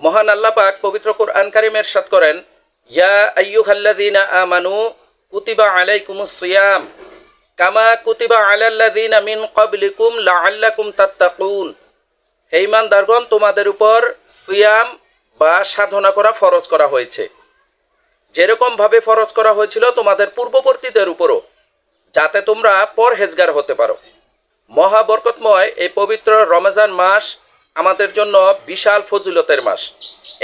মহান আল্লাহ পাক পবিত্র কোরআন কারিমের সাত করেন, ইয়া আইয়ুহাল্লাযীনা আমানু কুতিবা আলাইকুমুস সিয়াম, কামা কুতিবা আলাল্লাযীনা মিন ক্বাবলিকুম লাআল্লাকুম তাত্তাকুন। হে ঈমানদারগণ, তোমাদের উপর সিয়াম বা সাধনা করা ফরজ করা হয়েছে। যেরকম ভাবে ফরজ করা হয়েছিল তোমাদের পূর্ববর্তীদের উপরও, যাতে তোমরা পরহেজগার হতে পারো। মহাবরকতময় এই পবিত্র রমজান মাস আমাদের জন্য বিশাল ফজিলতের মাস।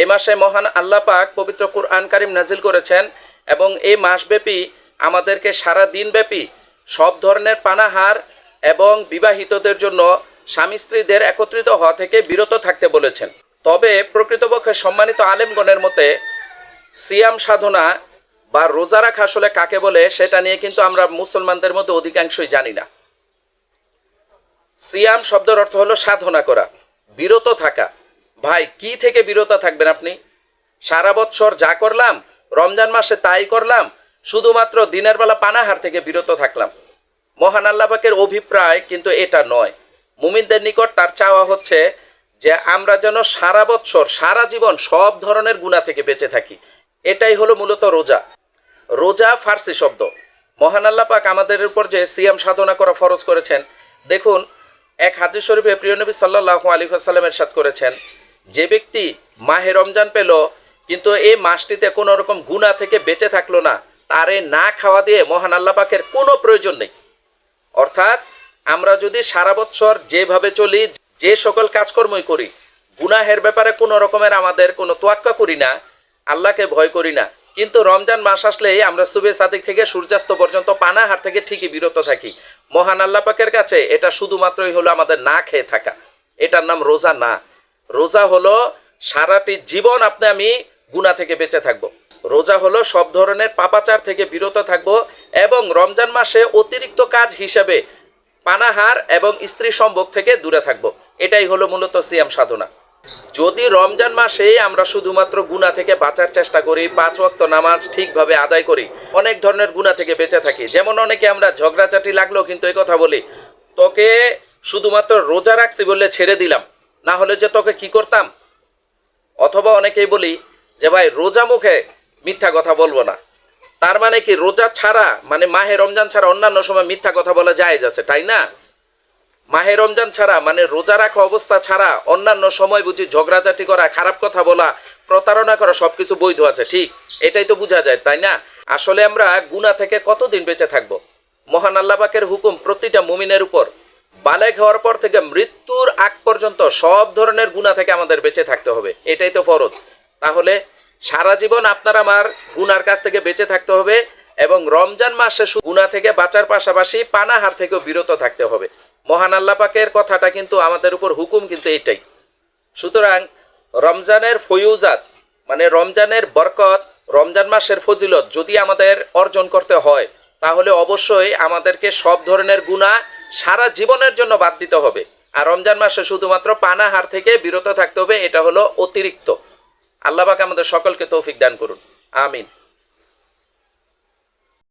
এই মাসে মহান আল্লাহ পাক পবিত্র কুরআন কারিম নাজিল করেছেন এবং এই মাসব্যাপী আমাদেরকে সারা দিনব্যাপী সব ধরনের পানাহার এবং বিবাহিতদের জন্য স্বামী স্ত্রীদের একত্রিত হওয়া থেকে বিরত থাকতে বলেছেন। তবে প্রকৃতপক্ষে সম্মানিত আলেমগণের মতে, সিয়াম সাধনা বা রোজা রাখা আসলে কাকে বলে সেটা নিয়ে কিন্তু আমরা মুসলমানদের মধ্যে অধিকাংশই জানি না। সিয়াম শব্দের অর্থ হলো সাধনা করা। বিরত থাকা। ভাই, কি থেকে বিরত থাকবেন আপনি? সারা বৎসর যা করলাম, রমজান মাসে তাই করলাম, শুধুমাত্র দিনের বেলা পানাহার থেকে বিরত থাকলাম। মহান আল্লাপাকের অভিপ্রায় কিন্তু এটা নয়। মুমিনদের নিকট তার চাওয়া হচ্ছে যে আমরা যেন সারা বৎসর সারা জীবন সব ধরনের গুণা থেকে বেঁচে থাকি। এটাই হলো মূলত রোজা। রোজা ফার্সি শব্দ। মহান আল্লাহ পাক আমাদের উপর যে সিয়াম সাধনা করা ফরজ করেছেন, দেখুন এক হাদিস শরীফে প্রিয় নবী সাল্লাহ আলী সাল্লাম এরশাদ করেছেন, যে ব্যক্তি মাহে রমজান পেল, কিন্তু এই মাসটিতে কোনো রকম গুণা থেকে বেঁচে থাকল না, তারে না খাওয়া দিয়ে মহান আল্লাহ পাকের কোনো প্রয়োজন নেই। অর্থাৎ আমরা যদি সারা বছর যেভাবে চলি, যে সকল কাজকর্মই করি, গুনাহের ব্যাপারে কোনো রকমের আমাদের কোনো তোয়াক্কা করি না, আল্লাহকে ভয় করি না। কিন্তু রমজান মাস আসলেই আমরা সুবে সাদিক থেকে সূর্যাস্ত পর্যন্ত পানাহার থেকে ঠিকই বিরত থাকি। মহান আল্লাহ পাকের কাছে এটা শুধুমাত্রই হলো আমাদের না খেয়ে থাকা। এটার নাম রোজা না। রোজা হলো সারাটি জীবন আপনি আমি গুণা থেকে বেঁচে থাকব। রোজা হলো সব ধরনের পাপাচার থেকে বিরত থাকব এবং রমজান মাসে অতিরিক্ত কাজ হিসেবে পানাহার এবং স্ত্রী সম্ভোগ থেকে দূরে থাকব। এটাই হলো মূলত সিয়াম সাধনা। যদি রমজান মাসে আমরা শুধুমাত্র গুণা থেকে বাঁচার চেষ্টা করি, পাঁচ ওয়াক্ত নামাজ ঠিকভাবে আদায় করি, অনেক ধরনের গুণা থেকে বেঁচে থাকি। যেমন অনেকে আমরা ঝগড়াচাটি লাগল কিন্তু এই কথা বলি, তোকে শুধুমাত্র রোজা রাখছি বললে ছেড়ে দিলাম, না হলে যে তোকে কি করতাম? অথবা অনেকেই বলি, যে ভাই, রোজা মুখে মিথ্যা কথা বলব না। তার মানে কি, রোজা ছাড়া মানে মাহে রমজান ছাড়া অন্যান্য সময় মিথ্যা কথা বলা যায় যাচ্ছে তাই না? মাহে রমজান ছাড়া মানে রোজা রাখা অবস্থা ছাড়া, অন্যান্য সময় বুঝি ঝগড়াঝাটি করা, খারাপ কথা বলা, প্রতারণা করা সবকিছু বৈধ আছে, ঠিক? এটাই তো বোঝা যায়, তাই না? আসলে আমরা গুণা থেকে কতদিন বেঁচে থাকব? মহান আল্লাপাকের হুকুম প্রতিটা মুমিনের উপর। বালেগ হওয়ার পর থেকে মৃত্যুর আগ পর্যন্ত সব ধরনের গুণা থেকে আমাদের বেঁচে থাকতে হবে, এটাই তো ফরজ। তাহলে সারা জীবন আপনার আমার গুনার কাছ থেকে বেঁচে থাকতে হবে এবং রমজান মাসে গুণা থেকে বাঁচার পাশাপাশি পানাহার থেকেও বিরত থাকতে হবে। মহান আল্লাহ পাকের কথাটা কিন্তু আমাদের উপর হুকুম কিন্তু এটাই সুতরাং রমজানের ফয়ুজাত মানে রমজানের বরকত, রমজান মাসের ফজিলত যদি আমাদের অর্জন করতে হয়, তাহলে অবশ্যই আমাদেরকে সব ধরনের গুণা সারা জীবনের জন্য বাদ দিতে হবে। আর রমজান মাসে শুধুমাত্র পানাহার থেকে বিরত থাকতে হবে, এটা হলো অতিরিক্ত। আল্লাহ পাক আমাদের সকলকে তৌফিক দান করুন। আমিন।